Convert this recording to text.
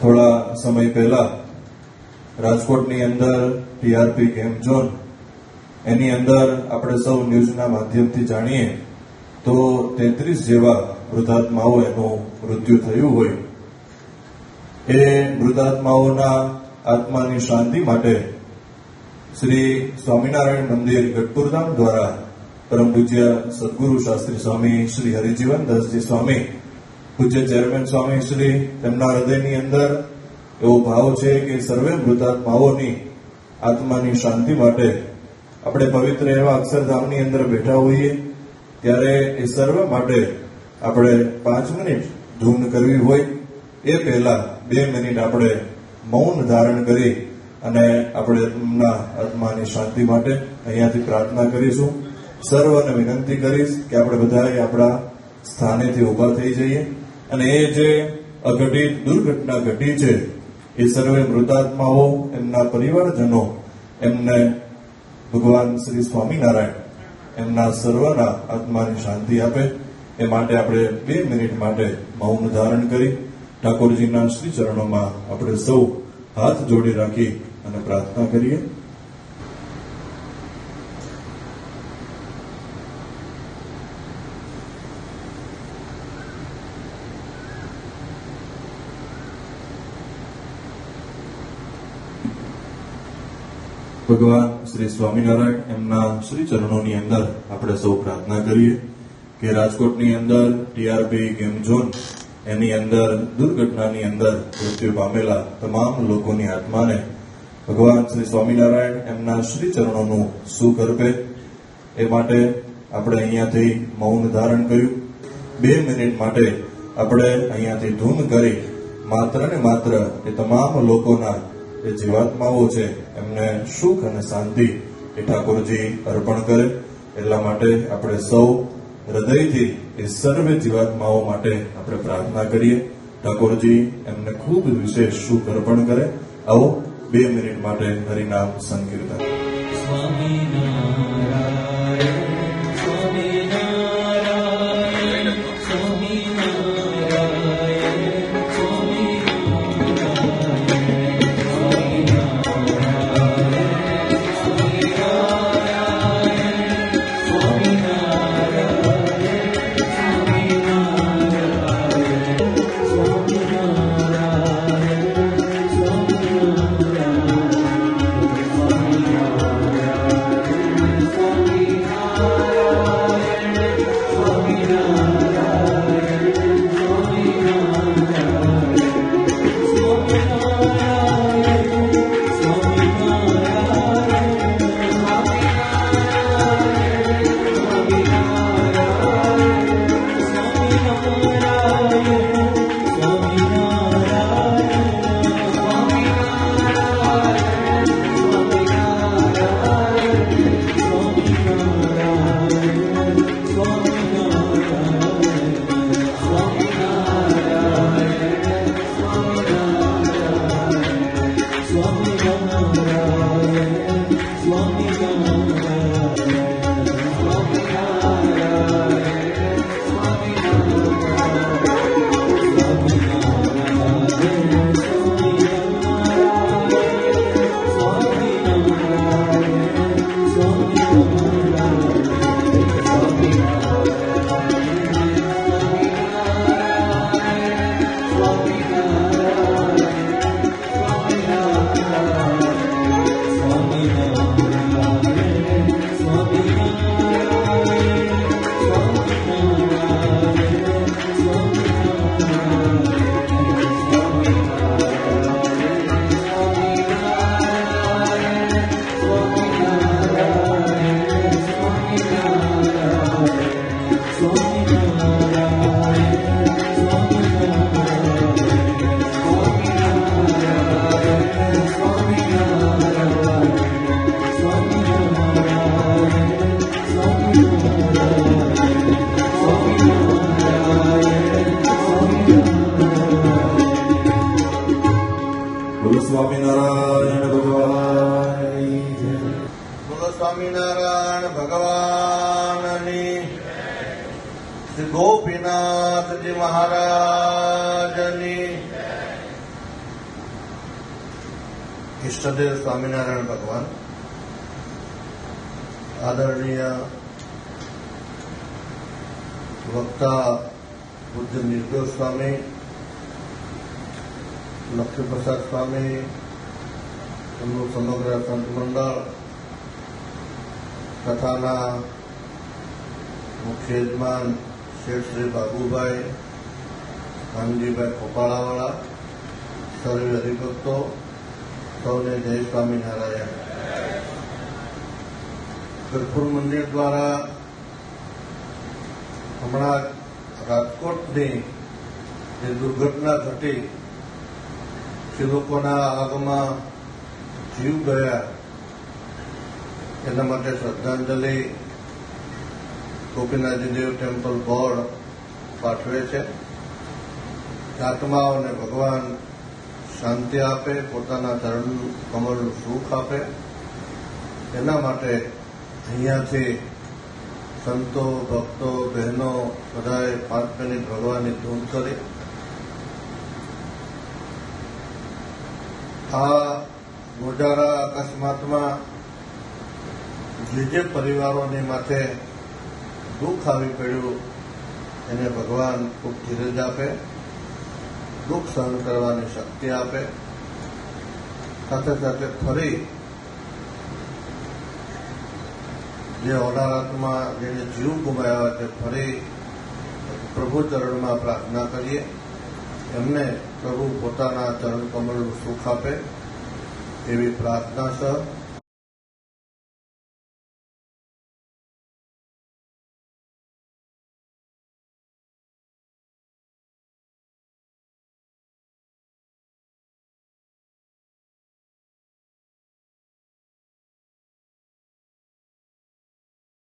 થોડા સમય પહેલા રાજકોટની અંદર ટીઆરપી ગેમ ઝોન, એની અંદર આપણે સૌ ન્યૂઝના માધ્યમથી જાણીએ, તો તેત્રીસ જેવા મૃતાત્માઓ એનું મૃત્યુ થયું હોય. એ મૃતાત્માઓના આત્માની શાંતિ માટે શ્રી સ્વામિનારાયણ મંદિર ગઢપુરધામ દ્વારા પરમ પૂજ્ય સદગુરુ શાસ્ત્રી સ્વામી શ્રી હરિજીવન દાસજી સ્વામી પૂજ્ય ચેરમેન સ્વામી શ્રી, તેમના હૃદયની અંદર એવો ભાવ છે કે સર્વે મૃતાત્માઓની આત્માની શાંતિ માટે આપણે પવિત્ર એવા અક્ષરધામની અંદર બેઠા હોઈએ, ત્યારે એ સર્વ માટે આપણે પાંચ મિનિટ ધૂન કરવી હોય. એ પહેલા બે મિનિટ આપણે મૌન ધારણ કરી અને આપણે એમના આત્માની શાંતિ માટે અહીંયાથી પ્રાર્થના કરીશું. સર્વને વિનંતી કરીશ કે આપણે બધાએ આપણા સ્થાનેથી ઊભા થઈ જઈએ. અને એ જે અઘટિત, દુર્ઘટના ઘટી છે, એ સર્વે મૃતાત્માઓ, એમના પરિવારજનો, એમને ભગવાન શ્રી સ્વામિનારાયણ, એમના સર્વના આત્માની શાંતિ આપે. એ માટે આપણે બે મિનિટ માટે મૌન ધારણ કરી ઠાકોરજીના શ્રી ચરણોમાં આપણે સૌ હાથ જોડી રાખી અને પ્રાર્થના કરીએ. ભગવાન શ્રી સ્વામિનારાયણ એમના શ્રી ચરણોની અંદર આપણે સૌ પ્રાર્થના કરીએ કે રાજકોટની અંદર ટીઆરપી ગેમ ઝોન, એની અંદર દુર્ઘટનાની અંદર મૃત્યુ પામેલા તમામ લોકોની આત્માને ભગવાન શ્રી સ્વામિનારાયણ એમના શ્રી ચરણોનું સુખ અર્પે. એ માટે આપણે અહીંયાથી મૌન ધારણ કર્યું. બે મિનિટ માટે આપણે અહીંયાથી ધૂન કરી માત્ર ને માત્ર એ તમામ લોકોના એ જીવાત્માઓ છે, એમને સુખ અને શાંતિ એ ઠાકોરજી અર્પણ કરે. એટલા માટે આપણે સૌ હૃદયથી એ સર્વે જીવાત્માઓ માટે આપણે પ્રાર્થના કરીએ. ઠાકોરજી એમને ખૂબ વિશેષ સુખ અર્પણ કરે. આવો બે મિનિટ માટે હરિનામ સંકીર્તન. સ્વામિનારાયણ. भगवाननी श्री गोपीनाथ जी महाराज इष्टदेव स्वामीनारायण भगवान। आदरणीय वक्ता बुद्ध निर्दोष स्वामी लक्ष्मी प्रसाद स्वामी समग्र સમગ્ર कथा મુખ્ય શેઠ શ્રી બાબુભાઈ કાનજીભાઈ ખોપાળાવાળા, સર્વે હરિભક્તો, સૌને જય સ્વામિનારાયણ. કરપુર મંદિર દ્વારા હમણાં રાજકોટની જે દુર્ઘટના ઘટી, જે લોકોના આગમાં જીવ ગયા, એના માટે શ્રદ્ધાંજલિ ગોપીનાથજી દેવ ટેમ્પલ બોર્ડ પાઠવે છે. આત્માઓને ભગવાન શાંતિ આપે, પોતાના ધર્મ કમળનું સુખ આપે. એના માટે અહીંયાથી સંતો, ભક્તો, બહેનો બધાએ પાંચ મિનિટ ભગવાનની ધૂન કરી. આ મોઢારા અકસ્માતમાં જે જે પરિવારોની માથે દુઃખ આવી પડ્યું, એને ભગવાન ખૂબ ધીરજ આપે, દુઃખ સહન કરવાની શક્તિ આપે. સાથે સાથે ફરી જે હોનારતમાં જેને જીવ ગુમાવ્યા છે, ફરી પ્રભુ ચરણમાં પ્રાર્થના કરીએ. એમને પ્રભુ પોતાના ચરણ કમળનું સુખ આપે એવી પ્રાર્થના સહ